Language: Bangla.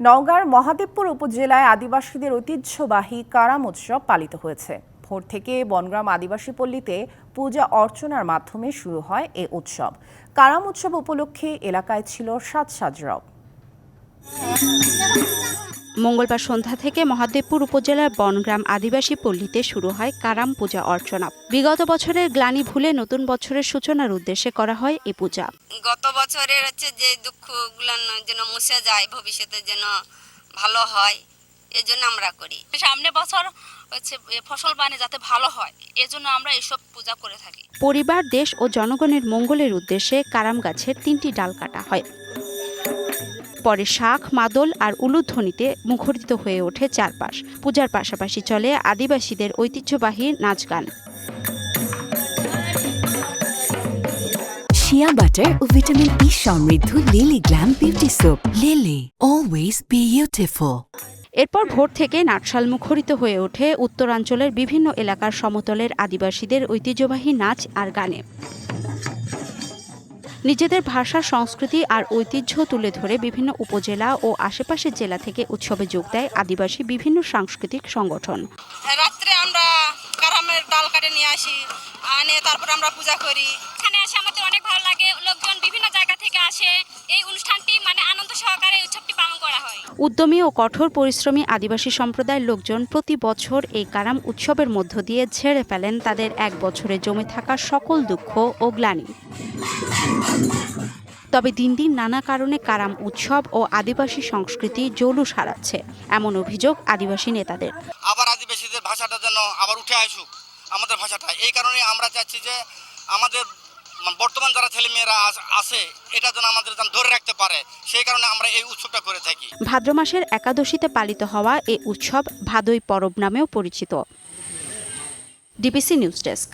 নওগাঁর মহাদেবপুর উপজেলায় আদিবাসীদের ঐতিহ্যবাহী কারাম উৎসব পালিত হয়েছে। ভোর থেকে বনগ্রাম আদিবাসী পল্লীতে পূজা অর্চনার মাধ্যমে শুরু হয় এ উৎসব। কারাম উৎসব উপলক্ষে এলাকায় ছিল সাজ সাজরব মঙ্গলবার সন্ধ্যা থেকে মহাদেবপুর উপজেলার বনগ্রাম আদিবাসী পল্লীতে শুরু হয় কারাম পূজা অর্চনা। বিগত বছরের গ্লানি ভুলে নতুন বছরের সূচনার উদ্দেশ্যে করা হয় এই পূজা। গত বছরের হচ্ছে যে দুঃখগুলো যেন মুছে যায় ভবিষ্যতে যেন ভালো হয় এই জন্য আমরা করি। সামনে বছর হচ্ছে ফসল বানে যাতে ভালো হয় এজন্য আমরা এসব পূজা করে থাকি। পরিবার দেশ ও জনগণের মঙ্গলের উদ্দেশ্যে কারাম গাছের তিনটি ডাল কাটা হয়। পরে শাখ মাদল আর উলুধ্বনিতে মুখরিত হয়ে ওঠে চারপাশ। পূজার পাশাপাশি চলে আদিবাসীদের ঐতিহ্যবাহী নাচ গান। শিয়া বাটার ও ভিটামিন ই সমৃদ্ধ Lily glam beauty soap Lily always beautiful এরপর ভোর থেকে নাটশাল মুখরিত হয়ে ওঠে উত্তরাঞ্চলের বিভিন্ন এলাকার সমতলের আদিবাসীদের ঐতিহ্যবাহী নাচ আর গানে। নিজেদের ভাষা, সংস্কৃতি আর ঐতিহ্য তুলে ধরে বিভিন্ন উপজেলা ও আশেপাশের জেলা থেকে উৎসবে যোগ দেয় আদিবাসী বিভিন্ন সাংস্কৃতিক সংগঠন। রাত্রে আমরা কারামের ডাল কাটে নিয়ে আসি, আনে তারপর আমরা পূজা করি। এখানে আসে আমাদের অনেক ভালো লাগে। লোকজন বিভিন্ন জায়গা আসে এই অনুষ্ঠানটি মানে আনন্দ সহকারে উৎসবটি পালন করা হয়। উদ্যমী ও কঠোর পরিশ্রমী আদিবাসী সম্প্রদায়ের লোকজন প্রতি বছর এই কারাম উৎসবের মধ্য দিয়ে ঝেড়ে ফেলেন তাদের এক বছরে জমে থাকা সকল দুঃখ ও গ্লানি। তবে দিন দিন নানা কারণে কারাম উৎসব ও আদিবাসী সংস্কৃতি জৌলুস হারাচ্ছে এমন অভিযোগ আদিবাসী নেতাদের। আবার আদিবাসীদের ভাষাটা যেন আবার উঠে আসুক আমাদের ভাষাটা। এই কারণে আমরা চাচ্ছি যে আমাদের বর্তমান যারা ছেলেমেয়েরা মেয়েরা আছে, এটা যেন আমাদের যেন ধরে রাখতে পারে, সেই কারণে আমরা এই উৎসবটা করে থাকি। ভাদ্র মাসের একাদশীতে পালিত হওয়া এই উৎসব ভাদই পরব নামেও পরিচিত। DBC news desk.